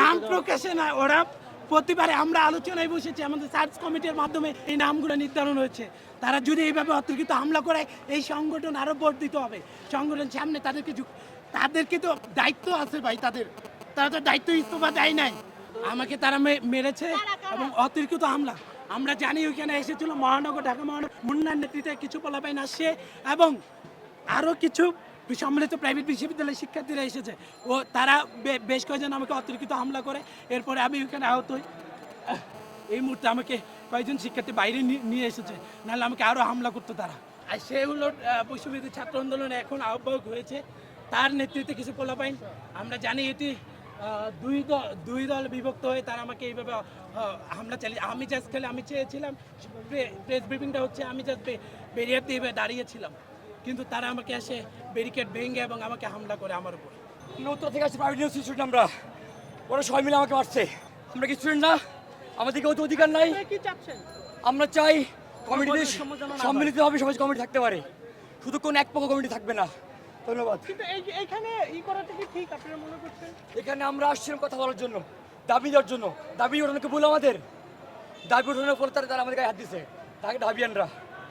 নাম প্রকাশে না, ওরা প্রতিবারে আমরা আলোচনায় বসেছি, আমাদের সার্চ কমিটির মাধ্যমে এই নামগুলো নির্ধারণ হয়েছে। তারা যদি এইভাবে অতর্কিত হামলা করে, এই সংগঠন আরও বর্ধিত হবে। সংগঠন সামনে তাদেরকে তাদেরকে তো দায়িত্ব আছে ভাই, তাদের। তারা তো দায়িত্ব ইস্তফা দেয় নাই। আমাকে তারা মেরেছে এবং অতিরিক্ত হামলা। আমরা জানি ওইখানে এসেছিল মহানগর, ঢাকা মহানগর, মুন্নার নেতৃত্বে কিছু পলাপাইন আসছে এবং আরও কিছু সম্মিলিত প্রাইভেট বিশ্ববিদ্যালয়ের শিক্ষার্থীরা এসেছে। ও তারা বেশ কয়েকজন আমাকে অতিরিক্ত হামলা করে, এরপরে আমি ওখানে আহত হই। এই মুহূর্তে আমাকে কয়েকজন শিক্ষার্থী বাইরে নিয়ে এসেছে, নাহলে আমাকে আরও হামলা করতো তারা। আর সে হলো বিশ্ববিদ্যালয় ছাত্র আন্দোলনে এখন আহ্বায়ক হয়েছে। তার নেতৃত্বে কিছু পোলাপাইন। আমরা জানি এটি দুই দল দুই দল বিভক্ত হয়ে তারা আমাকে এইভাবে হামলা চালিয়ে, আমি জাস্ট খেলে আমি চেয়েছিলাম প্রেস ব্রিফিংটা হচ্ছে, আমি জাস্ট বেরিয়ে দিয়ে দাঁড়িয়েছিলাম। কিন্তু তারা আমাকে এসে ব্যারিকেড ভেঙে এবং আমাকে হামলা করে আমার উপর। উত্তর থেকে আসছি প্রাইভেট ইউনিভার্সিটি স্টুডেন্ট আমরা। ওরা সবাই মিলে আমাকে মারছে। আমরা কি স্টুডেন্ট না? আমাদেরকে অত অধিকার নাই। আমরা চাই কমিটিতে সম্মিলিতভাবে সমাজ কমিটি থাকতে পারে। শুধু কোন এক পক্ষ কমিটি থাকবে না। ধন্যবাদ। কিন্তু এই- এইখানে ই করাটা কি ঠিক? আপনারা মনে করছেন? এখানে আমরা আসছিলাম কথা বলার জন্য দাবি দেওয়ার জন্য। দাবি ওঠানোকে বলে আমাদের। দাবি ওঠানোর পর তারা তারা আমাদের গায়ে হাত দিছে। তাকে দাবিয়ানরা।